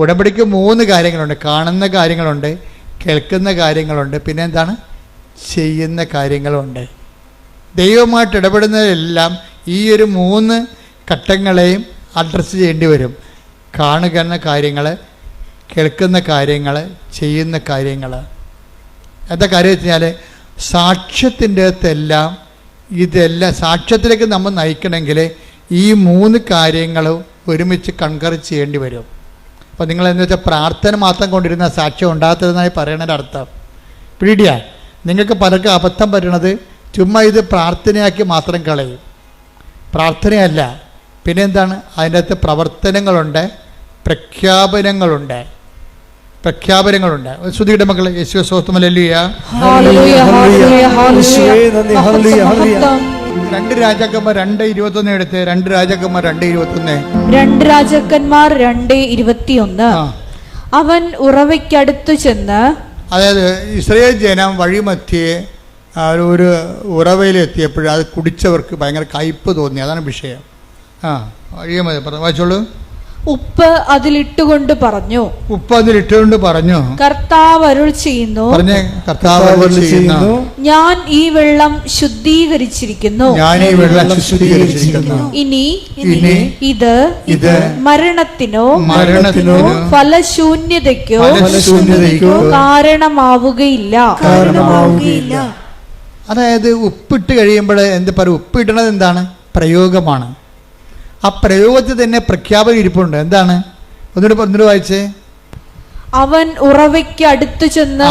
ഉടമ്പടിക്ക് മൂന്ന് കാര്യങ്ങളുണ്ട്. കാണുന്ന കാര്യങ്ങളുണ്ട് കേൾക്കുന്ന കാര്യങ്ങളുണ്ട്. പിന്നെ എന്താണ് ചെയ്യുന്ന കാര്യങ്ങളുണ്ട്. ദൈവമായിട്ട് ഇടപെടുന്നതെല്ലാം ഈ ഒരു മൂന്ന് ഘട്ടങ്ങളെയും അഡ്രസ്സ് ചെയ്യേണ്ടി വരും. കാണുന്ന കാര്യങ്ങൾ കേൾക്കുന്ന കാര്യങ്ങൾ ചെയ്യുന്ന കാര്യങ്ങൾ എന്താ കാര്യം വെച്ച് കഴിഞ്ഞാൽ സാക്ഷ്യത്തിന്റെ അകത്തെല്ലാം ഇതെല്ലാം സാക്ഷ്യത്തിലേക്ക് നമ്മൾ നയിക്കണമെങ്കിൽ ഈ മൂന്ന് കാര്യങ്ങളും ഒരുമിച്ച് കൺകർ ചെയ്യേണ്ടി വരും. അപ്പോൾ നിങ്ങൾ എന്ന് വെച്ചാൽ പ്രാർത്ഥന മാത്രം കൊണ്ടിരുന്ന സാക്ഷ്യം ഉണ്ടാകത്തതെന്നായി പറയണതിന്റെ അർത്ഥം. പീഡിയ നിങ്ങൾക്ക് പലർക്കും അബദ്ധം പറ്റണത് ചുമ്മാ ഇത് പ്രാർത്ഥനയാക്കി മാത്രം കളയും. പ്രാർത്ഥനയല്ല. പിന്നെ എന്താണ് അതിന്റെ അകത്ത് പ്രവർത്തനങ്ങളുണ്ട് പ്രഖ്യാപനങ്ങളുണ്ട് പ്രഖ്യാപനങ്ങളുണ്ട്. ശ്രുതിയുടെ മക്കൾ യേശു സ്വസ്ഥമല്ലിയ രണ്ട് രാജാക്കന്മാർ രണ്ട് ഇരുപത്തൊന്ന് എടുത്ത് രണ്ട് രാജാക്കന്മാർ രണ്ട് ഇരുപത്തൊന്ന്. രണ്ട് രാജാക്കന്മാർ രണ്ട് ഇരുപത്തിയൊന്ന്. ഒന്ന് അവൻ ഉറവയ്ക്കടുത്തു ചെന്ന് അതായത് ഇസ്രയേൽ ജനം വഴിമധ്യേ ഒരു- ഉറവയിലെത്തിയപ്പോഴും അത് കുടിച്ചവർക്ക് ഭയങ്കര കയ്പ് തോന്നി. അതാണ് വിഷയം. ആ വഴിയമതി പറഞ്ഞു വായിച്ചോളൂ. ഉപ്പ് അതിലിട്ടുകൊണ്ട് പറഞ്ഞു. ഉപ്പ് അതിലിട്ടുകൊണ്ട് പറഞ്ഞു. കർത്താവ് അരുൾ ചെയ്യുന്നു. പറഞ്ഞ കർത്താവ് ചെയ്യുന്നു. ഞാൻ ഈ വെള്ളം ശുദ്ധീകരിച്ചിരിക്കുന്നു. ഞാൻ ഈ വെള്ളം ശുദ്ധീകരിച്ചിരിക്കുന്നു. ഇനി ഇനി ഇത് ഇത് മരണത്തിനോ മരണത്തിനോ ഫലശൂന്യതയ്ക്കോ ഫലശൂന്യതയ്ക്കോ കാരണമാവുകയില്ല. കാരണമാവുകയില്ല. അതായത് ഉപ്പിട്ട് കഴിയുമ്പോൾ എന്ത് പറയും ഉപ്പിടണത് എന്താണ്? പ്രയോഗമാണ്. ആ പ്രയോഗത്തിൽ തന്നെ പ്രഖ്യാപനം ഇരിപ്പുണ്ട്. എന്താണ്? ഒന്നുകൂടി ഒന്നുകൂടി വായിച്ചേ. അവൻ ഉറവയ്ക്ക് അടുത്ത് ചെന്ന്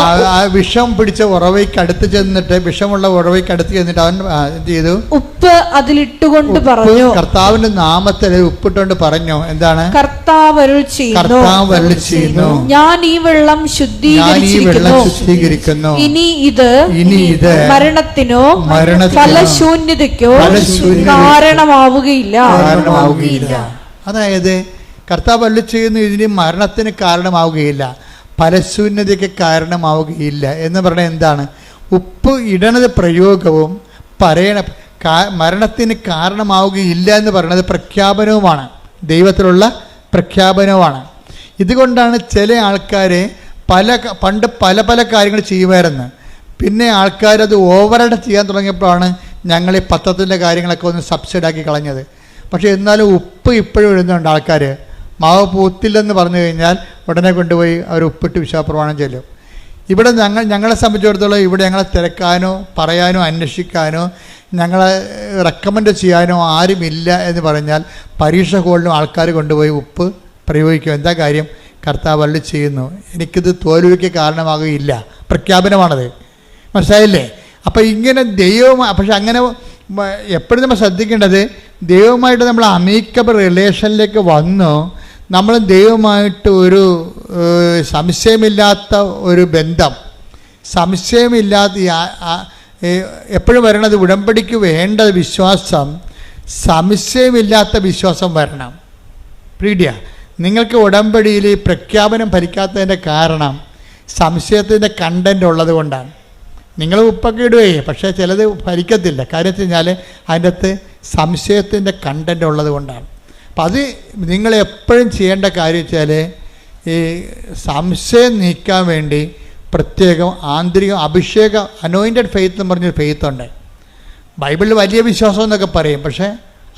വിഷം പിടിച്ച ഉറവയ്ക്ക് അടുത്ത് ചെന്നിട്ട് വിഷമുള്ള ഉറവയ്ക്ക് അടുത്ത് ചെന്നിട്ട് അവൻ എന്ത് ചെയ്തു? ഉപ്പ് അതിലിട്ടുകൊണ്ട് പറഞ്ഞു. കർത്താവിന്റെ നാമത്തിൽ ഉപ്പിട്ടുകൊണ്ട് പറഞ്ഞു. എന്താണ്? കർത്താവ് കർത്താവ് ചെയ്യുന്നു. ഞാൻ ഈ വെള്ളം ശുദ്ധീകരിക്കുന്നു. ഇനി ഇത് ഇനി ഇത് മരണത്തിനോ മരണ ഫലശൂന്യതയ്ക്കോ ഫലശൂന്യതയ്ക്കോ കാരണമാവുകയില്ല. കാരണമാവുകയില്ല. അതായത് കർത്താവ് അല്ല ചെയ്യുന്നു ഇതിന് മരണത്തിന് കാരണമാവുകയില്ല. ഫലശൂന്യതയ്ക്ക് കാരണമാവുകയില്ല. എന്ന് പറഞ്ഞാൽ എന്താണ്? ഉപ്പ് ഇടണത് പ്രയോഗവും പറയണ മരണത്തിന് കാരണമാവുകയില്ല എന്ന് പറയുന്നത് പ്രഖ്യാപനവുമാണ്. ദൈവത്തിലുള്ള പ്രഖ്യാപനവുമാണ്. ഇതുകൊണ്ടാണ് ചില ആൾക്കാരെ പല പണ്ട് പല പല കാര്യങ്ങൾ ചെയ്യുമായിരുന്നു. പിന്നെ ആൾക്കാരത് ഓവറായിട്ട് ചെയ്യാൻ തുടങ്ങിയപ്പോഴാണ് ഞങ്ങൾ ഈ പത്രത്തിന്റെ കാര്യങ്ങളൊക്കെ ഒന്ന് സബ്സിഡാക്കി കളഞ്ഞത്. പക്ഷേ എന്നാലും ഉപ്പ് ഇപ്പോഴും ഇടുന്നുണ്ട് ആൾക്കാർ മാവ് പൂത്തില്ലെന്ന് പറഞ്ഞു കഴിഞ്ഞാൽ ഉടനെ കൊണ്ടുപോയി അവർ ഉപ്പിട്ട് വിശ്വാസപ്രമാണം ചെല്ലും. ഇവിടെ ഞങ്ങൾ ഞങ്ങളെ സംബന്ധിച്ചിടത്തോളം ഇവിടെ ഞങ്ങളെ തിരക്കാനോ പറയാനോ അന്വേഷിക്കാനോ ഞങ്ങളെ റെക്കമെൻഡ് ചെയ്യാനോ ആരുമില്ല എന്ന് പറഞ്ഞാൽ പരീക്ഷ ഹോളിലും ആൾക്കാർ കൊണ്ടുപോയി ഉപ്പ് പ്രയോഗിക്കും. എന്താ കാര്യം? കർത്താവ് അള്ളി ചെയ്യുന്നു. എനിക്കിത് തോൽവിക്ക് കാരണമാകുകയില്ല. പ്രഖ്യാപനമാണത്. മനസ്സിലായില്ലേ? അപ്പോൾ ഇങ്ങനെ ദൈവം പക്ഷെ അങ്ങനെ എപ്പോഴും നമ്മൾ ശ്രദ്ധിക്കേണ്ടത് ദൈവമായിട്ട് നമ്മൾ അമീക്കബിൾ റിലേഷനിലേക്ക് വന്നു നമ്മൾ ദൈവമായിട്ട് ഒരു സംശയമില്ലാത്ത ഒരു ബന്ധം. സംശയമില്ലാത്ത എപ്പോഴും വരണത് ഉടമ്പടിക്ക് വേണ്ട വിശ്വാസം സംശയമില്ലാത്ത വിശ്വാസം വരണം. പ്രീഡിയ നിങ്ങൾക്ക് ഉടമ്പടിയിൽ പ്രഖ്യാപനം ഭരിക്കാത്തതിന്റെ കാരണം സംശയത്തിന്റെ കണ്ടന്റ് ഉള്ളത് കൊണ്ടാണ്. നിങ്ങൾ ഉപ്പൊക്കെ ഇടുകയെ പക്ഷേ ചിലത് ഭരിക്കത്തില്ല കാര്യം വെച്ച് കഴിഞ്ഞാൽ അതിന്റെ അകത്ത് സംശയത്തിന്റെ കണ്ടന്റ് ഉള്ളത് കൊണ്ടാണ്. അപ്പം അത് നിങ്ങൾ എപ്പോഴും ചെയ്യേണ്ട കാര്യം വെച്ചാൽ ഈ സംശയം നീക്കാൻ വേണ്ടി പ്രത്യേകം ആന്തരിക അഭിഷേകം അനോയിന്റഡ് ഫെയ്ത്ത് എന്ന് പറഞ്ഞൊരു ഫെയ്ത്ത് ഉണ്ട്. ബൈബിളിൽ വലിയ വിശ്വാസം എന്നൊക്കെ പറയും പക്ഷേ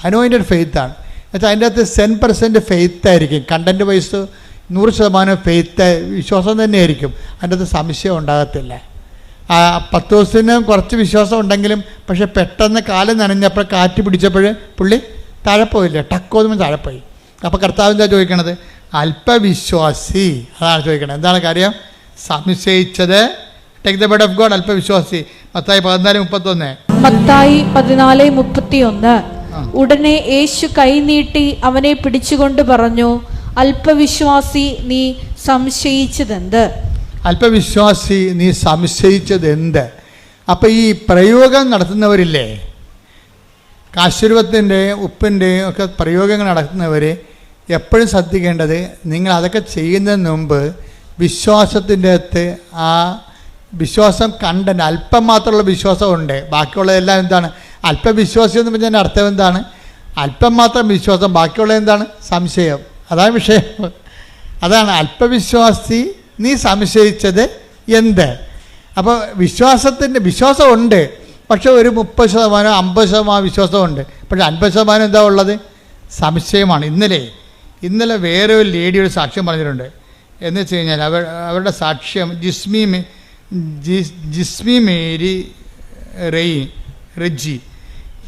അനോയിന്റഡ് ഫെയ്ത്താണ് എന്നുവെച്ചാൽ അതിന്റെ അകത്ത് സെൻ പെർസെന്റ് ഫെയ്ത്ത് ആയിരിക്കും. കണ്ടന്റ് വൈസ് നൂറ് ശതമാനം ഫെയ്ത്ത് വിശ്വാസം തന്നെയായിരിക്കും. അതിന്റെ അകത്ത് സംശയം ഉണ്ടാകത്തില്ല. പത്ത് ദിവസത്തിന് കുറച്ച് വിശ്വാസം ഉണ്ടെങ്കിലും പക്ഷേ പെട്ടെന്ന് കാലം നനഞ്ഞപ്പോൾ കാറ്റ് പിടിച്ചപ്പോൾ പുള്ളി താഴെ പോയില്ല ടക്കോന്നും താഴെ പോയി അപ്പോൾ കർത്താവ് എന്താ ചോദിക്കണത്? അല്പവിശ്വാസി. അതാണ് ചോദിക്കണത്. എന്താണ് കാര്യം? സംശയിച്ചത്. Take the bed of God അല്പവിശ്വാസി. Mathai പതിനാല് മുപ്പത്തൊന്ന്. മത്തായി പതിനാല് മുപ്പത്തിയൊന്ന്. ഉടനെ യേശു കൈനീട്ടി അവനെ പിടിച്ചുകൊണ്ട് പറഞ്ഞു അല്പവിശ്വാസി നീ സംശയിച്ചതെന്ത്? അല്പവിശ്വാസി നീ സംശയിച്ചത് എന്ത് അപ്പം ഈ പ്രയോഗം നടത്തുന്നവരില്ലേ? കാശുരൂപത്തിന്റെ ഉപ്പിന്റെയും ഒക്കെ പ്രയോഗങ്ങൾ നടത്തുന്നവർ എപ്പോഴും ശ്രദ്ധിക്കേണ്ടത് നിങ്ങൾ അതൊക്കെ ചെയ്യുന്നതിന് മുമ്പ് വിശ്വാസത്തിന്റെ അകത്ത് ആ വിശ്വാസം കണ്ടന്റ് അല്പം മാത്രമുള്ള വിശ്വാസമുണ്ട് ബാക്കിയുള്ളതെല്ലാം എന്താണ്? അല്പവിശ്വാസം എന്ന് പറഞ്ഞാൽ അർത്ഥം എന്താണ്? അല്പം മാത്രം വിശ്വാസം ബാക്കിയുള്ളത് എന്താണ്? സംശയം. അതാണ് വിഷയം. അതാണ് അല്പവിശ്വാസി നീ സംശയിച്ചത് എന്ത്? അപ്പോൾ വിശ്വാസത്തിന്റെ വിശ്വാസമുണ്ട് പക്ഷെ ഒരു മുപ്പത് ശതമാനം അമ്പത് ശതമാനം വിശ്വാസമുണ്ട്. പക്ഷെ അൻപത് ശതമാനം എന്താ ഉള്ളത്? സംശയമാണ്. ഇന്നലെ ഇന്നലെ വേറെ ഒരു ലേഡി ഒരു സാക്ഷ്യം പറഞ്ഞിട്ടുണ്ട്. എന്ന് വെച്ച് കഴിഞ്ഞാൽ അവർ അവരുടെ സാക്ഷ്യം ജിസ്മി ജിസ്മി മേരി റെയി റെജി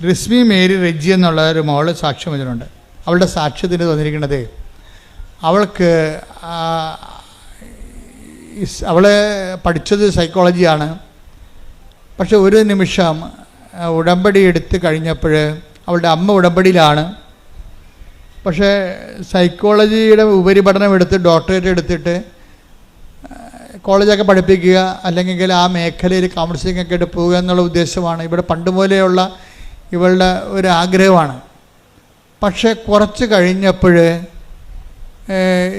റിസ്മി മേരി റെജി എന്നുള്ള ഒരു മോൾ സാക്ഷ്യം വെച്ചിട്ടുണ്ട് അവളുടെ സാക്ഷ്യത്തിന് തന്നിരിക്കുന്നത് അവൾക്ക് അവൾ പഠിച്ചത് സൈക്കോളജിയാണ് പക്ഷെ ഒരു നിമിഷം ഉടമ്പടി എടുത്ത് കഴിഞ്ഞപ്പോൾ അവളുടെ അമ്മ ഉടമ്പടിയിലാണ്. പക്ഷേ സൈക്കോളജിയുടെ ഉപരിപഠനം എടുത്ത് ഡോക്ടറേറ്റ് എടുത്തിട്ട് കോളേജൊക്കെ പഠിപ്പിക്കുക അല്ലെങ്കിൽ ആ മേഖലയിൽ കൗൺസിലിംഗ് ഒക്കെ ആയിട്ട് പോവുക എന്നുള്ള ഉദ്ദേശമാണ്. ഇവിടെ പണ്ട് പോലെയുള്ള ഇവളുടെ ഒരു ആഗ്രഹമാണ്. പക്ഷേ കുറച്ച് കഴിഞ്ഞപ്പോൾ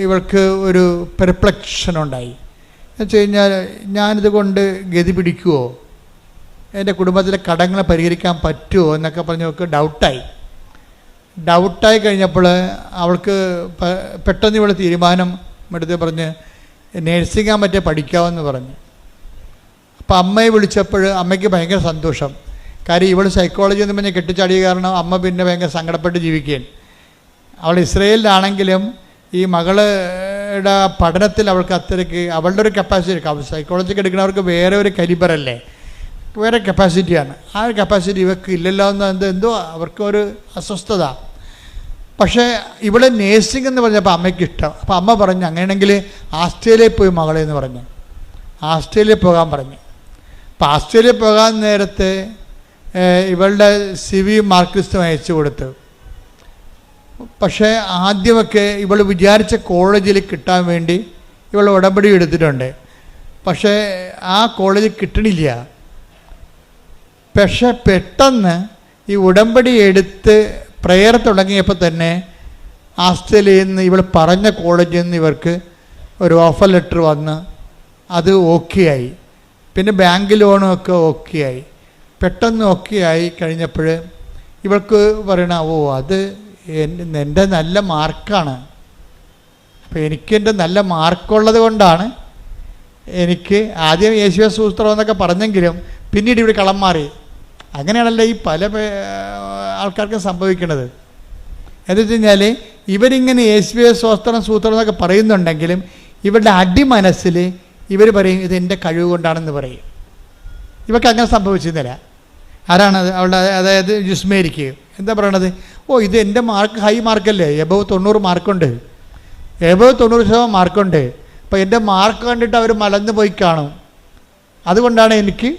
ഇവൾക്ക് ഒരു പെർപ്ലക്ഷൻ ഉണ്ടായി. എന്ന് വെച്ച് കഴിഞ്ഞാൽ ഞാനിത് കൊണ്ട് ഗതി പിടിക്കുമോ എന്റെ കുടുംബത്തിലെ കടങ്ങൾ പരിഹരിക്കാൻ പറ്റുമോ എന്നൊക്കെ പറഞ്ഞ് അവൾക്ക് ഡൗട്ടായി ഡൗട്ടായി കഴിഞ്ഞപ്പോൾ അവൾക്ക് പെട്ടെന്ന് ഇവിടെ തീരുമാനം എടുത്ത് പറഞ്ഞ് നേഴ്സിംഗ് ആ മറ്റേ പഠിക്കാമെന്ന് പറഞ്ഞു. അപ്പോൾ അമ്മയെ വിളിച്ചപ്പോൾ അമ്മയ്ക്ക് ഭയങ്കര സന്തോഷം. കാര്യം ഇവൾ സൈക്കോളജി എന്ന് പറഞ്ഞ് കെട്ടിച്ചാടിയ കാരണം അമ്മ പിന്നെ ഭയങ്കര സങ്കടപ്പെട്ട് ജീവിക്കുകയാണ്. അവൾ ഇസ്രയേലിലാണെങ്കിലും ഈ മകളുടെ പഠനത്തിൽ അവൾക്ക് അത്രയ്ക്ക് അവളുടെ ഒരു കപ്പാസിറ്റി സൈക്കോളജിക്ക് എടുക്കുന്നവർക്ക് വേറെ ഒരു കലിബറല്ലേ വേറെ കപ്പാസിറ്റിയാണ് ആ ഒരു കപ്പാസിറ്റി ഇവർക്ക് ഇല്ലല്ലോ എന്ന് എന്ത് എന്തോ അവർക്ക് ഒരു അസ്വസ്ഥത. പക്ഷേ ഇവിടെ നേഴ്സിംഗ് എന്ന് പറഞ്ഞപ്പോൾ അമ്മയ്ക്ക് ഇഷ്ടം. അപ്പോൾ അമ്മ പറഞ്ഞു അങ്ങനെയാണെങ്കിൽ ആസ്ട്രേലിയയിൽ പോയി മകളെ എന്ന് പറഞ്ഞു. ആസ്ട്രേലിയയിൽ പോകാൻ പറഞ്ഞു. അപ്പോൾ ആസ്ട്രേലിയയിൽ പോകാൻ നേരത്തെ ഇവളുടെ സി വി മാർക്കിസ്റ്റും അയച്ചു കൊടുത്തു. പക്ഷേ ആദ്യമൊക്കെ ഇവൾ വിചാരിച്ച കോളേജിൽ കിട്ടാൻ വേണ്ടി ഇവൾ ഉടമ്പടി എടുത്തിട്ടുണ്ട്. പക്ഷേ ആ കോളേജിൽ കിട്ടണില്ല. പക്ഷെ പെട്ടെന്ന് ഈ ഉടമ്പടി എടുത്ത് പ്രെയർ തുടങ്ങിയപ്പോൾ തന്നെ ആസ്ട്രേലിയയിൽ നിന്ന് ഇവൾ പറഞ്ഞ കോളേജിൽ നിന്ന് ഇവർക്ക് ഒരു ഓഫർ ലെറ്റർ വന്ന് അത് ഓക്കെ ആയി. പിന്നെ ബാങ്ക് ലോണും ഒക്കെ ഓക്കെ ആയി. പെട്ടെന്ന് ഓക്കെ ആയി കഴിഞ്ഞപ്പോൾ ഇവൾക്ക് പറയണ ഓ അത് എന്റെ നല്ല മാർക്കാണ് അപ്പോൾ എനിക്കെന്റെ നല്ല മാർക്കുള്ളത് കൊണ്ടാണ് എനിക്ക് ആദ്യം യേശുവ സൂത്രം എന്നൊക്കെ പറഞ്ഞെങ്കിലും പിന്നീട് ഇവിടെ കളം മാറി അങ്ങനെയാണല്ലോ ഈ പല ആൾക്കാർക്കും സംഭവിക്കുന്നത് എന്ന് വെച്ച് കഴിഞ്ഞാൽ ഇവരിങ്ങനെ യേശു സ്വസ്ത്രം സൂത്രം എന്നൊക്കെ പറയുന്നുണ്ടെങ്കിലും ഇവരുടെ അടിമനസ്സിൽ ഇവർ പറയും ഇത് എന്റെ കഴിവ് കൊണ്ടാണെന്ന് പറയും. ഇവർക്ക് അങ്ങനെ സംഭവിച്ചിരുന്നില്ല. ആരാണ് അവളുടെ അതായത് ജുസ്മേരിക്ക്. എന്താ പറയണത്? ഓ ഇത് എന്റെ മാർക്ക് ഹൈ മാർക്കല്ലേ? എബവ് തൊണ്ണൂറ് മാർക്കുണ്ട്. എബവ് തൊണ്ണൂറ് ശതമാനം മാർക്കുണ്ട്. അപ്പോൾ എന്റെ മാർക്ക് കണ്ടിട്ട് അവർ മലന്ന് പോയി കാണും. അതുകൊണ്ടാണ് എനിക്ക്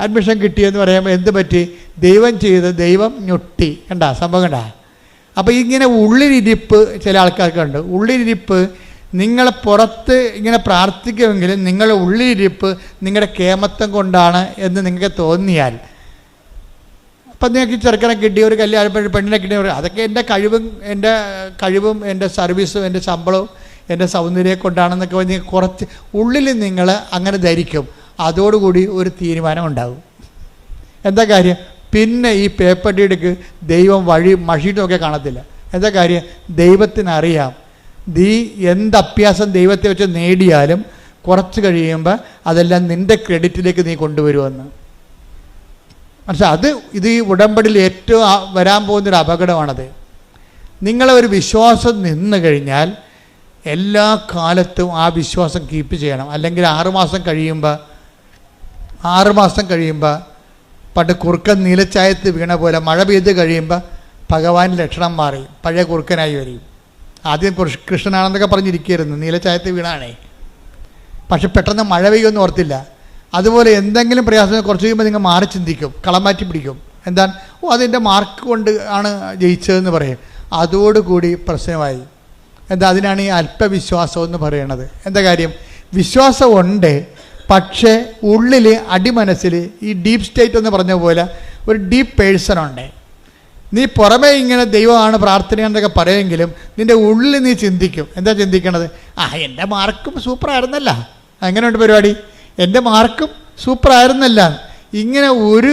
അഡ്മിഷൻ കിട്ടിയെന്ന് പറയുമ്പോൾ എന്ത് പറ്റി? ദൈവം ചെയ്ത് ദൈവം ഞൊട്ടി. കണ്ട? സംഭവം കണ്ട? അപ്പോൾ ഇങ്ങനെ ഉള്ളിലിരിപ്പ് ചില ആൾക്കാർക്കുണ്ട്. ഉള്ളിലിരിപ്പ് നിങ്ങൾ പുറത്ത് ഇങ്ങനെ പ്രാർത്ഥിക്കുമെങ്കിലും നിങ്ങളുടെ ഉള്ളിലിരിപ്പ് നിങ്ങളുടെ കേമത്വം കൊണ്ടാണ് എന്ന് നിങ്ങൾക്ക് തോന്നിയാൽ. അപ്പം നിങ്ങൾക്ക് ചെറുക്കനെ കിട്ടിയ ഒരു കല്യാണം പെണ്ണിനെ കിട്ടിയ അതൊക്കെ എന്റെ കഴിവും എന്റെ കഴിവും എന്റെ സർവീസും എന്റെ ശമ്പളവും എന്റെ സൗന്ദര്യം കൊണ്ടാണെന്നൊക്കെ പറഞ്ഞ് കുറച്ച് ഉള്ളിൽ നിങ്ങൾ അങ്ങനെ ധരിക്കും. അതോടുകൂടി ഒരു തീരുമാനം ഉണ്ടാകും എന്താ കാര്യം? പിന്നെ ഈ പേപ്പർ ഡീഡ്ക്ക് ദൈവം വഴി മഷിയിട്ടൊക്കെ കാണത്തില്ല. എന്താ കാര്യം? ദൈവത്തിനറിയാം. നീ എന്ത് അഭ്യാസം ദൈവത്തെ വെച്ച് നേടിയാലും കുറച്ച് കഴിയുമ്പോൾ അതെല്ലാം നിന്റെ ക്രെഡിറ്റിലേക്ക് നീ കൊണ്ടുവരുമെന്ന്. പക്ഷെ അത് ഇത് ഈ ഉടമ്പടിയിൽ ഏറ്റവും വരാൻ പോകുന്നൊരു അപകടമാണത്. നിങ്ങളെ ഒരു വിശ്വാസം നിന്ന് കഴിഞ്ഞാൽ എല്ലാ കാലത്തും ആ വിശ്വാസം കീപ്പ് ചെയ്യണം. അല്ലെങ്കിൽ ആറുമാസം കഴിയുമ്പോൾ ആറുമാസം കഴിയുമ്പോൾ പണ്ട് കുറുക്കൻ നീലച്ചായത്ത് വീണ പോലെ മഴ പെയ്ത് കഴിയുമ്പോൾ ഭഗവാൻ ലക്ഷണം മാറി പഴയ കുറുക്കനായി വരും. ആദ്യം കൃഷ്- കൃഷ്ണനാണെന്നൊക്കെ പറഞ്ഞിരിക്കുകയായിരുന്നു നീലച്ചായത്ത് വീണാണേ. പക്ഷെ പെട്ടെന്ന് മഴ പെയ്യുമെന്ന് ഓർത്തില്ല. അതുപോലെ എന്തെങ്കിലും പ്രയാസം കുറച്ച് കഴിയുമ്പോൾ നിങ്ങൾ മാറി ചിന്തിക്കും കളമാറ്റി പിടിക്കും. എന്താണ്? ഓ അതിന്റെ മാർക്ക് കൊണ്ട് ആണ് ജയിച്ചതെന്ന് പറയും. അതോടുകൂടി പ്രശ്നമായി. എന്താ അതിനാണ് ഈ അല്പവിശ്വാസം എന്ന് പറയണത്. എന്താ കാര്യം? വിശ്വാസമുണ്ട് പക്ഷേ ഉള്ളിൽ അടിമനസ്സിൽ ഈ ഡീപ്പ് സ്റ്റേറ്റ് എന്ന് പറഞ്ഞ പോലെ ഒരു ഡീപ്പ് പേഴ്സൺ ഉണ്ട്. നീ പുറമേ ഇങ്ങനെ ദൈവമാണ് പ്രാർത്ഥനയെന്നൊക്കെ പറയുമെങ്കിലും നിന്റെ ഉള്ളിൽ നീ ചിന്തിക്കും. എന്താ ചിന്തിക്കണത്? ആ എന്റെ മാർക്കും സൂപ്പർ സൂപ്പറായിരുന്നല്ല അങ്ങനെയുണ്ട് പരിപാടി? എന്റെ മാർക്കും സൂപ്പർ സൂപ്പറായിരുന്നല്ല ഇങ്ങനെ ഒരു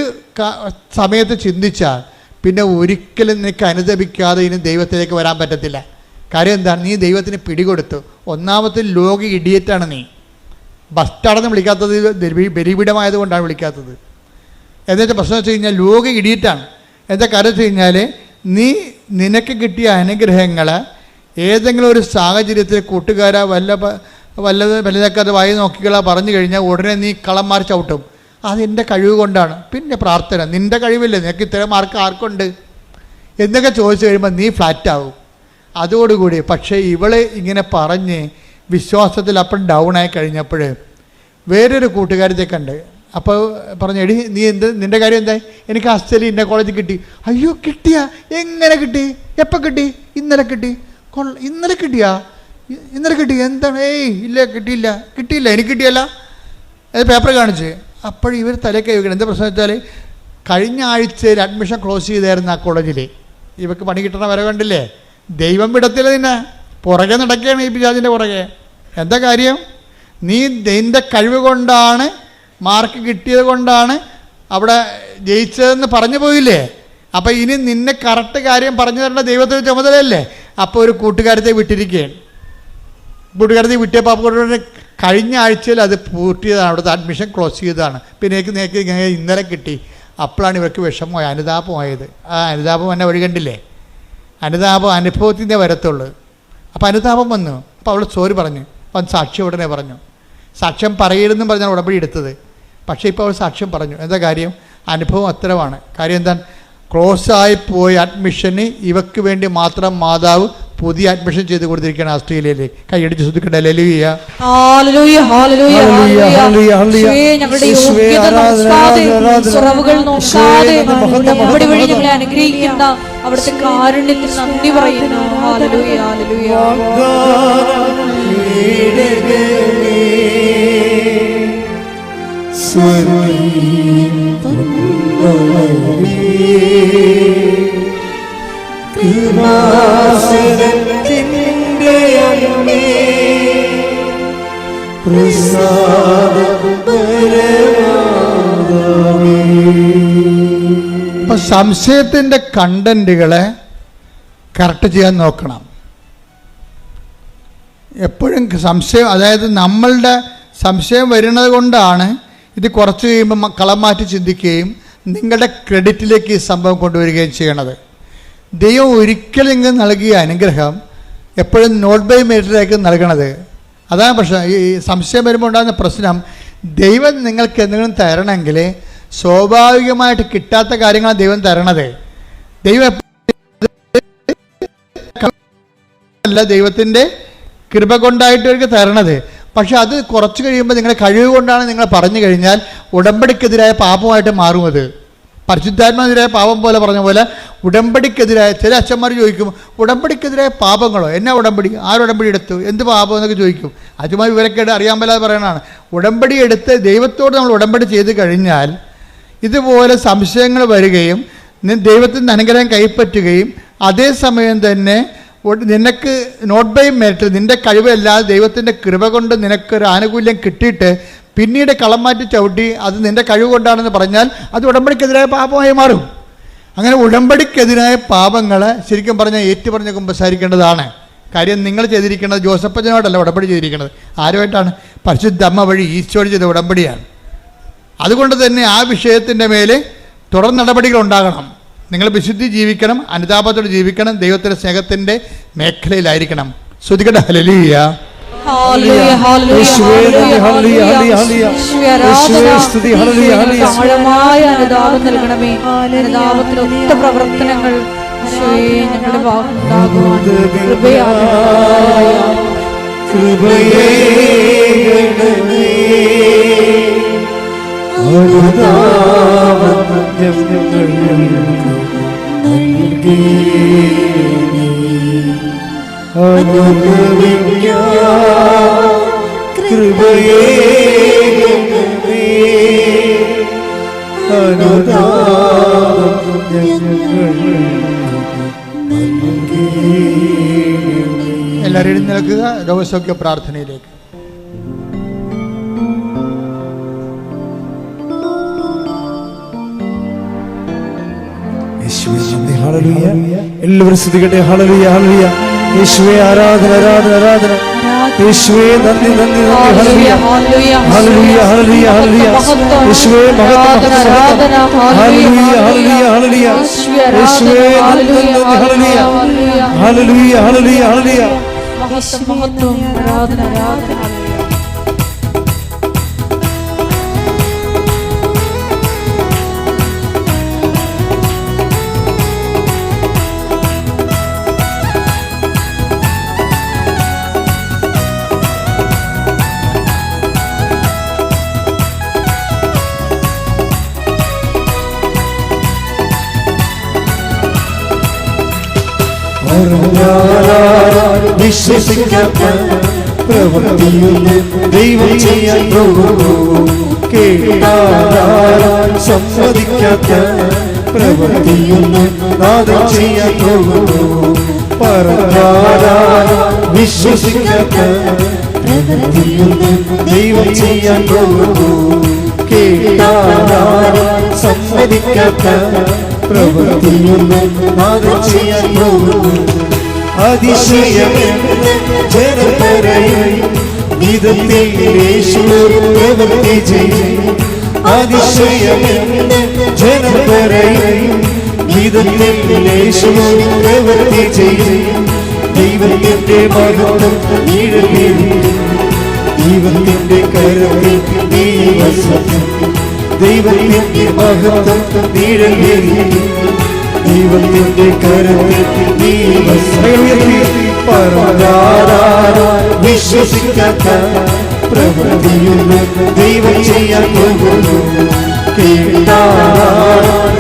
സമയത്ത് ചിന്തിച്ചാൽ പിന്നെ ഒരിക്കലും നിനക്ക് അനുദപിക്കാതെ ഇനി ദൈവത്തിലേക്ക് വരാൻ പറ്റത്തില്ല. കാര്യം എന്താണ്? നീ ദൈവത്തിന് പിടികൊടുത്തു. ഒന്നാമത്തെ ലോക ഇഡിയറ്റാണ് നീ. ബസ്റ്റാണെന്ന് വിളിക്കാത്തത് ബലി- ബലിപീഠമായതുകൊണ്ടാണ് വിളിക്കാത്തത്. എന്നിട്ട് പ്രശ്നം വെച്ച് കഴിഞ്ഞാൽ ലോക ഇടിയിട്ടാണ്. എന്താ കാര്യം വെച്ച് കഴിഞ്ഞാൽ നീ നിനക്ക് കിട്ടിയ അനുഗ്രഹങ്ങൾ ഏതെങ്കിലും ഒരു സാഹചര്യത്തിൽ കൂട്ടുകാരാ വല്ല വല്ലത് വലുതൊക്കെ അത് വായി നോക്കിക്കളാ പറഞ്ഞു കഴിഞ്ഞാൽ ഉടനെ നീ കളന്മാർ ചവിട്ടും. അതെന്റെ കഴിവ് കൊണ്ടാണ്. പിന്നെ പ്രാർത്ഥന. നിന്റെ കഴിവില്ലേ? നിനക്ക് ഇത്തരം മാർക്ക് ആർക്കുണ്ട്? എന്നൊക്കെ ചോദിച്ചു കഴിയുമ്പോൾ നീ ഫ്ലാറ്റാവും അതോടുകൂടി പക്ഷേ ഇവളെ ഇങ്ങനെ പറഞ്ഞ് വിശ്വാസത്തിൽ അപ്പം ഡൗൺ ആയി കഴിഞ്ഞപ്പോൾ വേറൊരു കൂട്ടുകാരത്തെ കണ്ട്. അപ്പോൾ പറഞ്ഞു എടി നീ എന്ത് നിന്റെ കാര്യം എന്താ എനിക്ക് ഹസ്റ്റലി ഇന്ന കോളേജിൽ കിട്ടി. അയ്യോ കിട്ടിയാ? എങ്ങനെ കിട്ടി? എപ്പോൾ കിട്ടി? ഇന്നലെ കിട്ടി. ഇന്നലെ കിട്ടിയാ? ഇന്നലെ കിട്ടി? എന്താണ്? ഏയ് ഇല്ല കിട്ടിയില്ല. കിട്ടിയില്ല എനിക്ക് കിട്ടിയല്ല. അത് പേപ്പർ കാണിച്ച്. അപ്പോൾ ഇവർ തലക്കൈ വെക്കണം. എന്താ പ്രശ്നം വെച്ചാൽ കഴിഞ്ഞ ആഴ്ചയിൽ അഡ്മിഷൻ ക്ലോസ് ചെയ്തായിരുന്നു ആ കോളേജിൽ ഇവർക്ക് പണി കിട്ടണ വരെ കണ്ടില്ലേ? ദൈവം വിടത്തില്ല നിന്നെ. പുറകെ നടക്കുകയാണ് ഈ പിശാചിന്റെ പുറകെ. എന്താ കാര്യം? നീ നിന്റെ കഴിവ് കൊണ്ടാണ് മാർക്ക് കിട്ടിയത് കൊണ്ടാണ് അവിടെ ജയിച്ചതെന്ന് പറഞ്ഞു പോയില്ലേ? അപ്പോൾ ഇനി നിന്നെ കറക്റ്റ് കാര്യം പറഞ്ഞു തരേണ്ട ദൈവത്തിന് ചുമതലയല്ലേ? അപ്പോൾ ഒരു കൂട്ടുകാരത്തെ വിട്ടിരിക്കുകയാണ്. കൂട്ടുകാരത്തെ വിട്ടിയപ്പോൾ അപ്പോൾ കഴിഞ്ഞ ആഴ്ചയിൽ അത് പൂർത്തിയതാണ് അവിടുത്തെ അഡ്മിഷൻ ക്ലോസ് ചെയ്തതാണ്. പിന്നെ എനിക്ക് നേക്ക് ഇന്നലെ കിട്ടി. അപ്പോഴാണ് ഇവർക്ക് വിഷമമായി. അനുതാപമായത്. ആ അനുതാപം എന്നെ വഴി കണ്ടില്ലേ? അനുതാപം അനുഭവത്തിന്റെ വരത്തുള്ളൂ. അപ്പോൾ അനുതാപം വന്നു. അപ്പോൾ അവൾ സോറി പറഞ്ഞു. അപ്പം സാക്ഷി ഉടനെ പറഞ്ഞു. സാക്ഷ്യം പറയരുതെന്നും പറഞ്ഞാണ് ഉടമ്പടി എടുത്തത്. പക്ഷേ ഇപ്പോൾ അവൾ സാക്ഷ്യം പറഞ്ഞു. എന്താ കാര്യം? അനുഭവം അത്തരമാണ്. കാര്യം എന്താണ്? ആയി പോയ അഡ്മിഷന് ഇവക്ക് വേണ്ടി മാത്രം മാതാവ് പുതിയ അഡ്മിഷൻ ചെയ്ത് കൊടുത്തിരിക്കുകയാണ് ഓസ്ട്രേലിയയിലേക്ക് കൈയടിച്ച് ശ്രദ്ധിക്കട്ടെ ലലിയ അനുഗ്രഹിക്കുന്ന അവിടുത്തെ കാരുണ്യത്തിന് നന്ദി പറയുന്നു. ഹാലലൂയ ഹാലലൂയ അപ്പം സംശയത്തിന്റെ കണ്ടന്റുകളെ കറക്റ്റ് ചെയ്യാൻ നോക്കണം. എപ്പോഴും സംശയം അതായത് നമ്മളുടെ സംശയം വരുന്നത് കൊണ്ടാണ് ഇത് കുറച്ച് കഴിയുമ്പോൾ കളം മാറ്റി ചിന്തിക്കുകയും നിങ്ങളുടെ ക്രെഡിറ്റിലേക്ക് ഈ സംഭവം കൊണ്ടുവരികയും ചെയ്യണത്. ദൈവം ഒരിക്കലും ഇങ്ങ് നൽകിയ അനുഗ്രഹം എപ്പോഴും നോട്ട് ബൈ മെറിറ്റിലേക്ക് നൽകണത്. അതാണ് പ്രശ്നം. ഈ സംശയം വരുമ്പോൾ ഉണ്ടാകുന്ന പ്രശ്നം ദൈവം നിങ്ങൾക്ക് എന്തെങ്കിലും തരണമെങ്കിൽ സ്വാഭാവികമായിട്ട് കിട്ടാത്ത കാര്യങ്ങളാണ് ദൈവം തരണത്. ദൈവം അല്ല ദൈവത്തിന്റെ കൃപ കൊണ്ടായിട്ട് അവർക്ക് തരണത്. പക്ഷെ അത് കുറച്ച് കഴിയുമ്പോൾ നിങ്ങളുടെ കഴിവ് കൊണ്ടാണ് നിങ്ങൾ പറഞ്ഞു കഴിഞ്ഞാൽ ഉടമ്പടിക്കെതിരായ പാപമായിട്ട് മാറും അത്. പരിശുദ്ധാത്മാവിനെതിരായ പാപം പോലെ പറഞ്ഞ പോലെ ഉടമ്പടിക്കെതിരായ ചില അച്ഛന്മാർ ചോദിക്കും ഉടമ്പടിക്കെതിരായ പാപങ്ങളോ? എന്നാ ഉടമ്പടി? ആരുടമ്പടി എടുത്തു? എന്ത് പാപം? എന്നൊക്കെ ചോദിക്കും. അച്ഛന്മാർ വിവരക്കേട് അറിയാൻ പറ്റാതെ പറയണതാണ്. ഉടമ്പടി എടുത്ത് ദൈവത്തോട് നമ്മൾ ഉടമ്പടി ചെയ്ത് കഴിഞ്ഞാൽ ഇതുപോലെ സംശയങ്ങൾ വരികയും ദൈവത്തിന്റെ അനുഗ്രഹം കൈപ്പറ്റുകയും അതേസമയം തന്നെ നിനക്ക് നോട്ട് ബൈ മെറിറ്റ് നിന്റെ കഴിവല്ലാതെ ദൈവത്തിന്റെ കൃപ കൊണ്ട് നിനക്കൊരു ആനുകൂല്യം കിട്ടിയിട്ട് പിന്നീട് കളം മാറ്റി ചവിട്ടി അത് നിന്റെ കഴിവ് കൊണ്ടാണെന്ന് പറഞ്ഞാൽ അത് ഉടമ്പടിക്കെതിരായ പാപമായി മാറും. അങ്ങനെ ഉടമ്പടിക്കെതിരായ പാപങ്ങൾ ശരിക്കും പറഞ്ഞാൽ ഏറ്റു പറഞ്ഞ് കുമ്പസാരിക്കേണ്ടതാണ്. കാര്യം നിങ്ങൾ ചെയ്തിരിക്കുന്നത് ജോസഫച്ചനോടല്ല ഉടമ്പടി ചെയ്തിരിക്കുന്നത്. ആരുമായിട്ടാണ്? പരിശുദ്ധ അമ്മ വഴി ഈശോട് ചെയ്ത ഉടമ്പടിയാണ്. അതുകൊണ്ട് തന്നെ ആ വിഷയത്തിന്റെ മേലെ തുടർ നടപടികൾ ഉണ്ടാകണം. നിങ്ങൾ വിശുദ്ധി ജീവിക്കണം അനുതാപത്തോടെ ജീവിക്കണം ദൈവത്തിന്റെ സ്നേഹത്തിന്റെ മേഖലയിലായിരിക്കണം. ശ്രുതികട ഹലലിയ ആഴമായ അനുതാപം നൽകണമേ. അനുതാപത്തിന് ഒത്ത പ്രവർത്തനങ്ങൾ. ഞങ്ങളുടെ ഭാഗത്തുണ്ടാകുവാൻ കൃപയാൽ കൃപയേ എല്ലാവരും എഴുന്നേൽക്കുക രോഗസൗഖ്യ പ്രാർത്ഥനയിലേക്ക്. എല്ലാവരും ശ്രദ്ധിക്കട്ടെ ഹളലിയ ഹളലിയ യേശുവേ ആരാധന ആരാധന ആരാധന. യേശുവേ നന്ദി നന്ദി നന്ദി ഹല്ലേലൂയ, ഹല്ലേലൂയ ഹല്ലേലൂയ, ഹല്ലേലൂയ. യേശുവേ മഹത്വം ആരാധന, ഹല്ലേലൂയ ഹല്ലേലൂയ ഹല്ലേലൂയ. യേശുവേ, നന്ദി നന്ദി ഹല്ലേലൂയ, ഹല്ലേലൂയ ഹല്ലേലൂയ. ഹല്ലേലൂയ ഹല്ലേലൂയ ഹല്ലേലൂയ. മഹത്വം, മഹത്വം, ആരാധന, ആരാധന. വിശ്വസിക്കാത്ത പ്രവൃത്തിയൊന്നും ദൈവം ചെയ്യാൻ പോകുന്നു കേട്ടാലും സമ്മതിക്കാത്ത പ്രവൃത്തിയൊന്നും നാദം ചെയ്യാൻ പോകുന്നു പറഞ്ഞാലും വിശ്വസിക്കാത്ത പ്രവൃത്തിയൊന്നും ദൈവം ചെയ്യാൻ പോകുന്നു കേട്ടാലും സമ്മതിക്കാത്ത പ്രവൃത്തിയൊന്നും നാദം ചെയ്യാൻ വിധത്തിൽ പ്രവൃത്തി ചെയ്യും. അതിശയമെന്ന് ജനം പറയും വിധത്തിൽ പ്രവൃത്തി ചെയ്യും. ദൈവത്തിന്റെ മഹത്വം നീഴലിരിക്കും ദൈവത്തിന്റെ കരത്തിൽ ദൈവസം ദൈവത്തിന്റെ മഹത്വം നീഴലിരിക്കും ദൈവത്തിന്റെ കരത്തിൽ വിശ്വസിക്കാത്ത പ്രവൃത്തിയൊന്നും ദൈവം ചെയ്യാൻ പോകുന്നു.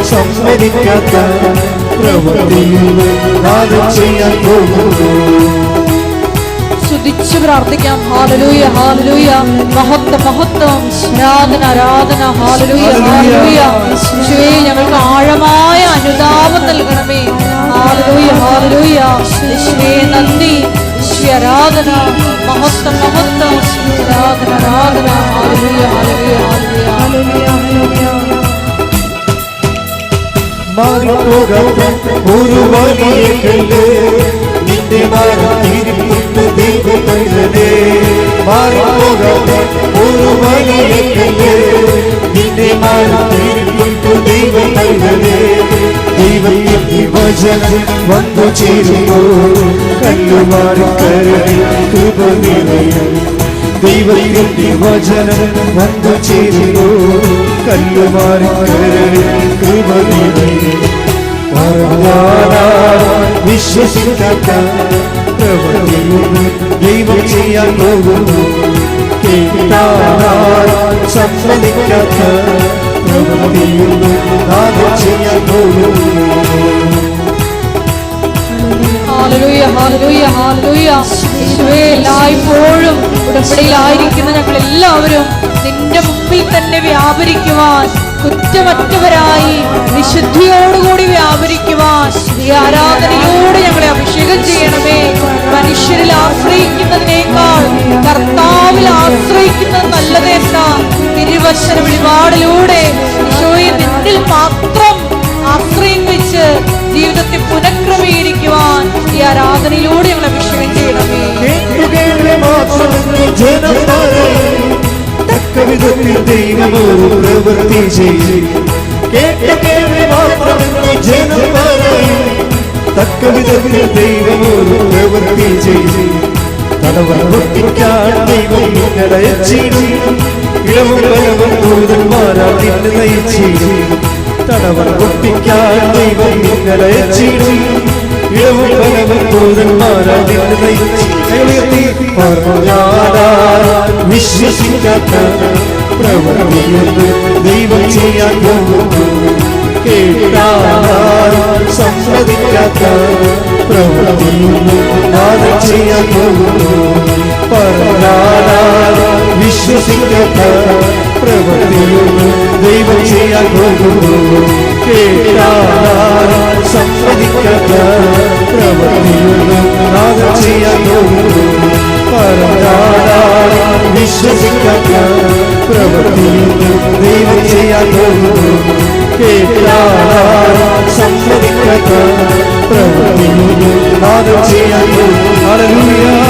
സംസ്മരിക്കാത്ത പ്രവൃത്തിയൊന്നും നാദം ചെയ്യാൻ പോകുന്നു. സ്തുതിച്ച് പ്രാർത്ഥിക്കാം. ഹാലലൂയ ഹാലലൂയ മഹത്വ മഹത്വം. ആരാധന ആരാധന. ഹാലലൂയ ഹാലലൂയ ശിവേ ഞങ്ങൾക്ക് ആഴമായ അനുതാപം നൽകണമേ. ഹാലലൂയ ഹാലലൂയ ശിവേ നന്ദി. യേശുവേ ആരാധന. മഹത്വം മഹത്വം. ആരാധന ആരാധന. ഹാലലൂയ ഹാലലൂയ ഹാലലൂയ മാറിപ്പോകാത്ത ഒരു വലിയ കല്ല് നിന്റെ മാറിയിരിക്കുന്ന ദൈവമല്ലേ മാറിപ്പോകാത്ത ഒരു വലിയ കല്ല് നിന്റെ മാറിയിരിക്കുന്ന ദൈവമല്ലേ ദൈവത്തിന്റെ വചനം വന്നു ചേരുമ്പോൾ കല്ലുമാറി കരടി കൃപ നിറയും ദൈവത്തിന്റെ വചനം വന്നു ചേരുന്നു കല്ലുമാറി കരടി കൃപ നിറയും പറഞ്ഞാൽ വിശ്വസിക്കാത്ത പ്രവൃത്തിയൊന്നും ദൈവം ചെയ്യാൻ പോകുന്നു. എല്ലായ്പ്പോഴും ഉടമ്പടിയിലായിരിക്കുന്ന ഞങ്ങൾ എല്ലാവരും നിന്റെ മുമ്പിൽ തന്നെ വ്യാപരിക്കുവാൻ കുറ്റമറ്റവരായി വിശുദ്ധിയോടുകൂടി വ്യാപരിക്കുവാൻ ഈ ആരാധനയോട് ഞങ്ങളെ അഭിഷേകം ചെയ്യണമേ. മനുഷ്യരിൽ ആശ്രയിക്കുന്നതിനേക്കാൾ കർത്താവിൽ ആശ്രയിക്കുന്നത് നല്ലതെന്ന തിരുവശന വെളിപാടിലൂടെ നിന്നിൽ മാത്രം ആശ്രയം വെച്ച് ജീവിതത്തെ പുനഃക്രമീകരിക്കുവാൻ ഈ ആരാധനയിലൂടെ ഞങ്ങളെ അഭിഷേകം ചെയ്യണമേ. വിധത്തിൽ ദൈവമോ പ്രവൃത്തി ചെയ്യും. കേട്ട കേൾവി മാത്രമെന്ന് ജനം തക്ക വിധത്തിൽ ദൈവമോ പ്രവൃത്തി ചെയ്യും. തടവൻ പൊട്ടിക്കാൻ ദൈവം നിങ്ങളയച്ചിടും ഇളവും ബലവും ദൂതന്മാരാ നിന്നെ നയിച്ചിടും തടവർ പൊട്ടിക്കാൻ ദൈവം നിങ്ങളയച്ചിടും ഇളവും ബലവും ദൂതന്മാരാ നിന്നെ നയിച്ചിടും പറഞ്ഞാൽ വിശ്വസിക്കാത്ത പ്രവൃത്തിയൊന്നും ദൈവം ചെയ്യാൻ പോകുന്നു കേട്ടാൽ സമ്മതിക്കാത്ത പ്രവൃത്തിയൊന്നും നാദം ചെയ്യാൻ പോകുന്നു പറഞ്ഞാൽ വിശ്വസിക്കാത്ത പ്രവൃത്തിയൊന്നും ദൈവം ചെയ്യാൻ പോകുന്നു കേട്ടാൽ സമ്മതിക്കാത്ത പ്രവൃത്തിയൊന്നും നാദം ചെയ്യാൻ പോകുന്നു പറഞ്ഞാൽ വിശ്വസിക്കാത്ത പ്രവൃത്തിയൊന്നും ദൈവം ചെയ്യാൻ പോകുന്നു കേട്ടാൽ സമ്മതിക്കാത്ത ചെയ്യുന്നു ഹല്ലേലൂയ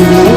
യേശുവേ